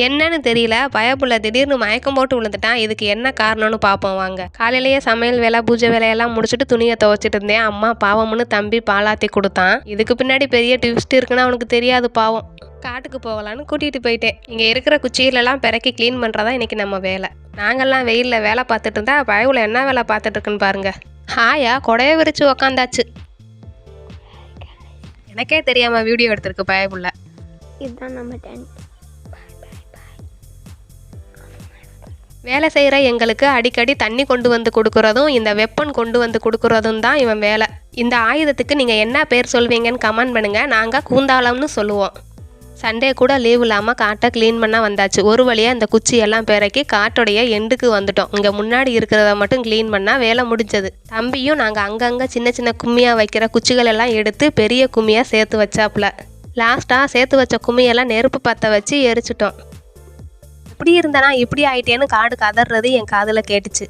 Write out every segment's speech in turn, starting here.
என்னன்னு தெரியல. பயப்புள்ள திடீர்னு மயக்கம் போட்டு விழுந்துட்டான். இதுக்கு என்ன காரணம்னு பார்ப்போம் வாங்க. காலையிலேயே சமையல் வேலை பூஜை வேலையெல்லாம் முடிச்சுட்டு துணியை துவைச்சிட்டு இருந்தேன். அம்மா பாவம்னு தம்பி பாலாத்தி கொடுத்தான். இதுக்கு பின்னாடி பெரிய ட்விஸ்ட் இருக்குன்னு அவனுக்கு தெரியாது பாவம். காட்டுக்கு போகலான்னு கூட்டிகிட்டு போயிட்டேன். இங்கே இருக்கிற குச்சியிலலாம் பிறக்கி க்ளீன் பண்ணுறதா இன்னைக்கு நம்ம வேலை. நாங்கள்லாம் வெயிலில் வேலை பார்த்துட்டு இருந்தா பயவுல என்ன வேலை பார்த்துட்டு இருக்குன்னு பாருங்க. ஹாயா கொடையை விரிச்சு உக்காந்தாச்சு. எனக்கே தெரியாம வீடியோ எடுத்திருக்கு பயப்புள்ள. இதுதான் நம்ம டென்ட் வேலை செய்கிற எங்களுக்கு அடிக்கடி தண்ணி கொண்டு வந்து கொடுக்குறதும் இந்த வெப்பன் கொண்டு வந்து கொடுக்குறதும் தான் இவன் வேலை. இந்த ஆயுதத்துக்கு நீங்கள் என்ன பேர் சொல்வீங்கன்னு கமெண்ட் பண்ணுங்கள் நாங்கள் கூந்தாளம்னு சொல்லுவோம். சண்டே கூட லீவ் இல்லாமல் காட்டை க்ளீன் பண்ண வந்தாச்சு. ஒரு வழியாக இந்த குச்சியெல்லாம் பிறக்கி காட்டுடைய எண்டுக்கு வந்துட்டோம். இங்கே முன்னாடி இருக்கிறத மட்டும் க்ளீன் பண்ணால் வேலை முடிஞ்சது. தம்பியும் நாங்கள் அங்கங்கே சின்ன சின்ன கும்மியாக வைக்கிற குச்சிகள் எல்லாம் எடுத்து பெரிய கும்மியாக சேர்த்து வச்சாப்புல. லாஸ்ட்டாக சேர்த்து வச்ச கும்மியெல்லாம் நெருப்பு பற்ற வச்சு எரிச்சிட்டோம். அப்படி இருந்தனா இப்படி ஆயிட்டேன்னு காடு கதறது என் காதில் கேட்டுச்சு.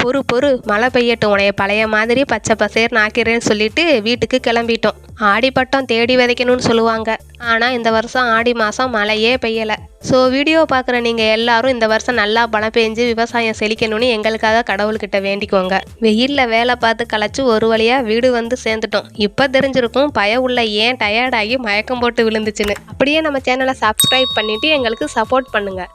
பொறு பொறு மழை பெய்யட்டும் உனைய பழைய மாதிரி பச்சை பசேர் நாக்கிறேன்னு சொல்லிட்டு வீட்டுக்கு கிளம்பிட்டோம். ஆடி பட்டம் தேடி விதைக்கணும்னு சொல்லுவாங்க. ஆனால் இந்த வருஷம் ஆடி மாதம் மழையே பெய்யலை. ஸோ வீடியோ பார்க்குற நீங்கள் எல்லாரும் இந்த வருஷம் நல்லா பணம் பெஞ்சு விவசாயம் செழிக்கணும்னு எங்களுக்காக கடவுள்கிட்ட வேண்டிக்கோங்க. வெயிலில் வேலை பார்த்து களைச்சு ஒரு வழியாக வீடு வந்து சேர்ந்துட்டோம். இப்போ தெரிஞ்சிருக்கும் பய உள்ள ஏன் டயர்டாகி மயக்கம் போட்டு விழுந்துச்சுன்னு. அப்படியே நம்ம சேனலை சப்ஸ்கிரைப் பண்ணிவிட்டு எங்களுக்கு சப்போர்ட் பண்ணுங்கள்